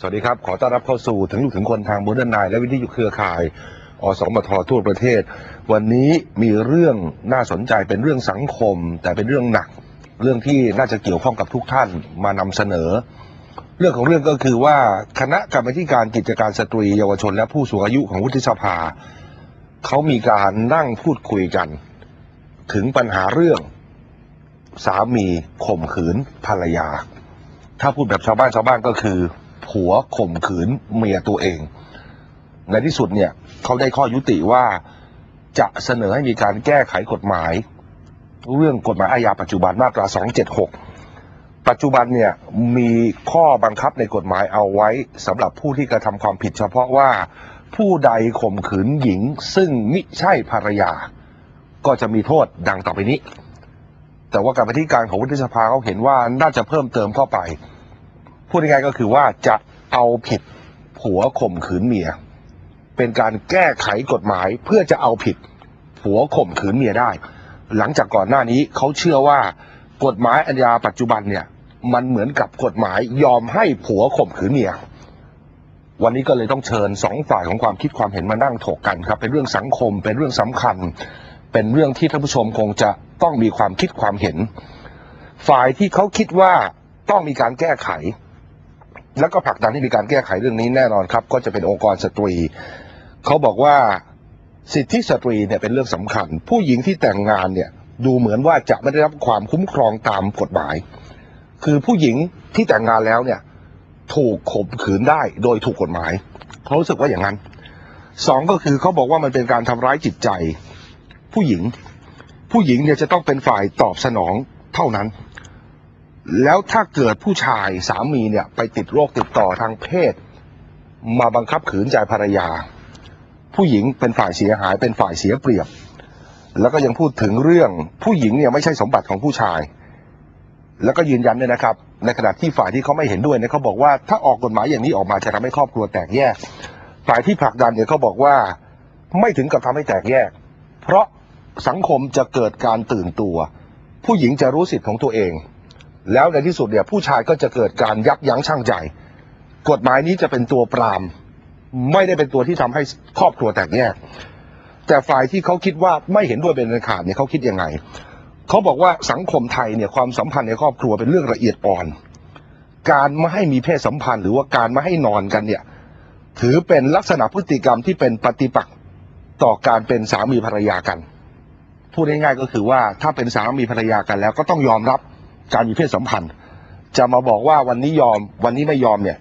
สวัสดีครับ ขอต้อนรับเข้าสู่ถึงลูกถึงคนทางมูลนายและวิทยุเครือข่าย อสมททั่วประเทศ วันนี้มีเรื่องน่าสนใจเป็นเรื่องสังคม แต่เป็นเรื่องหนัก เรื่องที่น่าจะเกี่ยวข้องกับทุกท่านมานำเสนอ เรื่องของเรื่องก็คือว่าคณะกรรมการกิจการสตรีเยาวชน และผู้สูงอายุของวุฒิสภาเขามีการนั่งพูดคุยกัน ถึงปัญหาเรื่อง สามีข่มขืนภรรยา ถ้าพูดแบบชาวบ้านชาวบ้านก็คือ ผัวข่มขืนเมียตัวเอง ในที่สุดเนี่ยเขาได้ข้อยุติว่าจะเสนอให้มีการแก้ไขกฎหมาย เรื่องกฎหมายอาญาปัจจุบันมาตรา 276 ปัจจุบันเนี่ยมีข้อบังคับในกฎหมายเอาไว้สำหรับผู้ที่กระทำความผิดเฉพาะว่าผู้ใดข่มขืนหญิงซึ่งมิใช่ภรรยา ก็จะมีโทษดังต่อไปนี้ แต่ว่าการบัธิการของวุฒิสภาเขาเห็นว่าน่าจะเพิ่มเติมเข้าไป พูดง่ายๆก็คือว่าจะเอาผิดผัวข่มขืนเมีย เป็นการแก้ไขกฎหมายเพื่อจะเอาผิดผัวข่มขืนเมียได้ หลังจากก่อนหน้านี้เขาเชื่อว่ากฎหมายอัญญาปัจจุบันเนี่ย มันเหมือนกับกฎหมายยอมให้ผัวข่มขืนเมีย วันนี้ก็เลยต้องเชิญสองฝ่ายของความคิดความเห็นมานั่งถกกันครับ เป็นเรื่องสังคม เป็นเรื่องสำคัญ เป็นเรื่องที่ท่านผู้ชมคงจะต้องมีความคิดความเห็น ฝ่ายที่เขาคิดว่าต้องมีการแก้ไข แล้วก็ผลักดันให้มีการแก้ไขเรื่องนี้แน่นอนครับ ก็จะเป็นองค์กรสตรี เขาบอกว่าสิทธิสตรีเนี่ยเป็นเรื่องสำคัญ ผู้หญิงที่แต่งงานเนี่ยดูเหมือนว่าจะไม่ได้รับความคุ้มครองตามกฎหมาย คือผู้หญิงที่แต่งงานแล้วเนี่ยถูกข่มขืนได้โดยถูกกฎหมายเขารู้สึกว่าอย่างนั้นสองก็คือเขาบอกว่ามันเป็นการทำร้ายจิตใจ ผู้หญิง ผู้หญิงเนี่ยจะต้องเป็นฝ่ายตอบสนองเท่านั้น แล้วถ้าเกิดผู้ชายสามีเนี่ยไปติดโรคติดต่อทางเพศ มาบังคับขืนใจภรรยา ผู้หญิงเป็นฝ่ายเสียหายเป็นฝ่ายเสียเปรียบ แล้วก็ยังพูดถึงเรื่องผู้หญิงเนี่ยไม่ใช่สมบัติของผู้ชาย แล้วก็ยืนยันด้วยนะครับ ในขณะที่ฝ่ายที่เขาไม่เห็นด้วยเนี่ยเขาบอกว่าถ้าออกกฎหมายอย่างนี้ออกมาจะทำให้ครอบครัวแตกแยก ฝ่ายที่ผลักดันเนี่ยเขาบอกว่าไม่ถึงกับทำให้แตกแยก เพราะสังคมจะเกิดการตื่นตัว ผู้หญิงจะรู้สิทธิ์ของตัวเอง แล้วในที่สุดเนี่ยผู้ชายก็จะเกิดการยับยั้งชั่งใจ กฎหมายนี้จะเป็นตัวปราม ไม่ได้เป็นตัวที่ทำให้ครอบครัวแตกแยก แต่ฝ่ายที่เขาคิดว่าไม่เห็นด้วยเป็นอันขาดเนี่ยเขาคิดยังไง เขาบอกว่าสังคมไทยเนี่ยความสัมพันธ์ในครอบครัวเป็นเรื่องละเอียดอ่อน การไม่ให้มีเพศสัมพันธ์ หรือว่าการไม่ให้นอนกันเนี่ย ถือเป็นลักษณะพฤติกรรมที่เป็นปฏิปักษ์ต่อการเป็นสามีภรรยากัน พูดง่ายๆก็คือว่าถ้าเป็นสามีภรรยากันแล้วก็ต้องยอมรับ การมีเพศสัมพันธ์ จะมาบอกว่าวันนี้ยอมวันนี้ไม่ยอมเนี่ย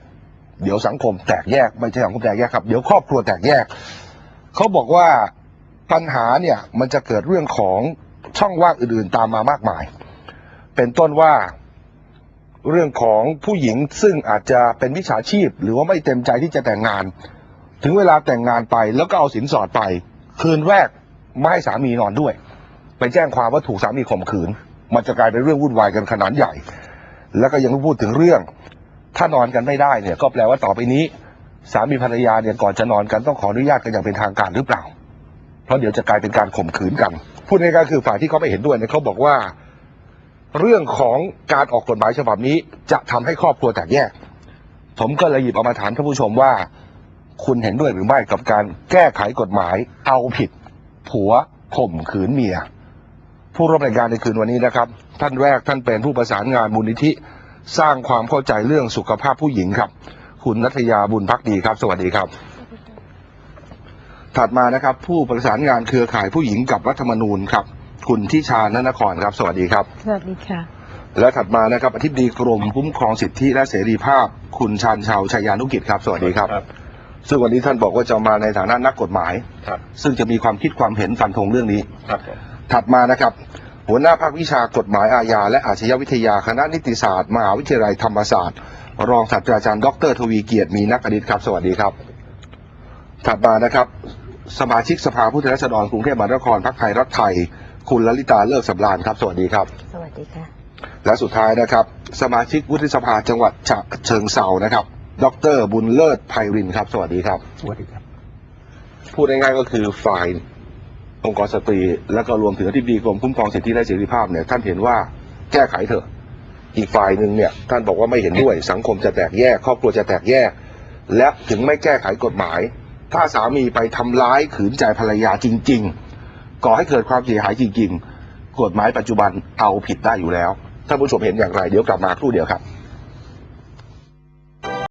เดี๋ยวสังคมแตกแยกไม่ใช่สังคมแตกแยกครับ เดี๋ยวครอบครัวแตกแยก เขาบอกว่าปัญหาเนี่ยมันจะเกิดเรื่องของช่องว่างอื่นๆตามมามากมาย เป็นต้นว่าเรื่องของผู้หญิงซึ่งอาจจะเป็นวิชาชีพ หรือว่าไม่เต็มใจที่จะแต่งงาน ถึงเวลาแต่งงานไปแล้วก็เอาสินสอดไป คืนแรกไม่ให้สามีนอนด้วย ไปแจ้งความว่าถูกสามีข่มขืน มันจะกลายเป็นเรื่องวุ่นวายกันขนาดใหญ่ แล้วก็ยังพูดถึงเรื่อง ถ้านอนกันไม่ได้เนี่ย ก็แปลว่าต่อไปนี้ สามีภรรยาเนี่ยก่อนจะนอนกันต้องขออนุญาตกันอย่างเป็นทางการหรือเปล่า เพราะเดี๋ยวจะกลายเป็นการข่มขืนกัน พูดง่ายๆคือฝ่ายที่เขาไม่เห็นด้วยเนี่ยเขาบอกว่า เรื่องของการออกกฎหมายฉบับนี้ จะทำให้ครอบครัวแตกแยก ผมก็เลยหยิบเอามาถามท่านผู้ชมว่า คุณเห็นด้วยหรือไม่กับการแก้ไขกฎหมาย เอาผิด ผัวข่มขืนเมีย ผู้ร่วมรายการในคืนวันนี้นะครับ ท่านแรกท่านเป็นผู้ประสานงานมูลนิธิ สร้างความเข้าใจเรื่องสุขภาพผู้หญิงครับ คุณนัทยาบุญพักดีครับ สวัสดีครับ ถัดมานะครับ ผู้ประสานงานเครือข่ายผู้หญิงกับรัฐธรรมนูญครับ คุณทิชานนครครับ สวัสดีครับ สวัสดีค่ะ และถัดมานะครับอธิบดีกรมคุ้มครองสิทธิและเสรีภาพ คุณชาญชาวชัยยานุกิจครับ สวัสดีครับ ซึ่งวันนี้ท่านบอกว่าจะมาในฐานะนักกฎหมาย ครับ ซึ่งจะมีความคิดความเห็นฟันธงเรื่องนี้ ครับผม ถัดมานะครับ หัวหน้าภาควิชากฎหมายอาญาและอาชญาวิทยาคณะนิติศาสตร์มหาวิทยาลัยธรรมศาสตร์ รองศาสตราจารย์ดรทวีเกียรติมีนักอดิตครับ สวัสดีครับ ถัดมานะครับ สมาชิกสภาผู้แทนราษฎรกรุงเทพมหานครพรรคไทยรักไทย คุณลลิตาเลิกสำราญครับ สวัสดีครับ สวัสดีค่ะ และสุดท้ายนะครับ สมาชิกวุฒิสภาจังหวัดฉะเชิงเซานะครับ ดรบุญเลิศไพรินทร์ครับ สวัสดีครับ สวัสดีครับ พูดง่ายๆก็คือฝ่าย องค์กรสตรี แล้วก็รวมถึงอธิบดีกรมคุ้มครองสิทธิและเสรีภาพเนี่ยท่านเห็นว่าแก้ไขเถอะ อีกฝ่ายหนึ่งเนี่ยท่านบอกว่าไม่เห็นด้วย สังคมจะแตกแยก ครอบครัวจะแตกแยก และถึงไม่แก้ไขกฎหมาย ถ้าสามีไปทำร้ายขืนใจภรรยาจริง ๆ ก่อให้เกิดความเสียหายจริง ๆ กฎหมายปัจจุบันเอาผิดได้อยู่แล้วท่านผู้ชมเห็นอย่างไรเดี๋ยวกลับมาครู่เดียวครับ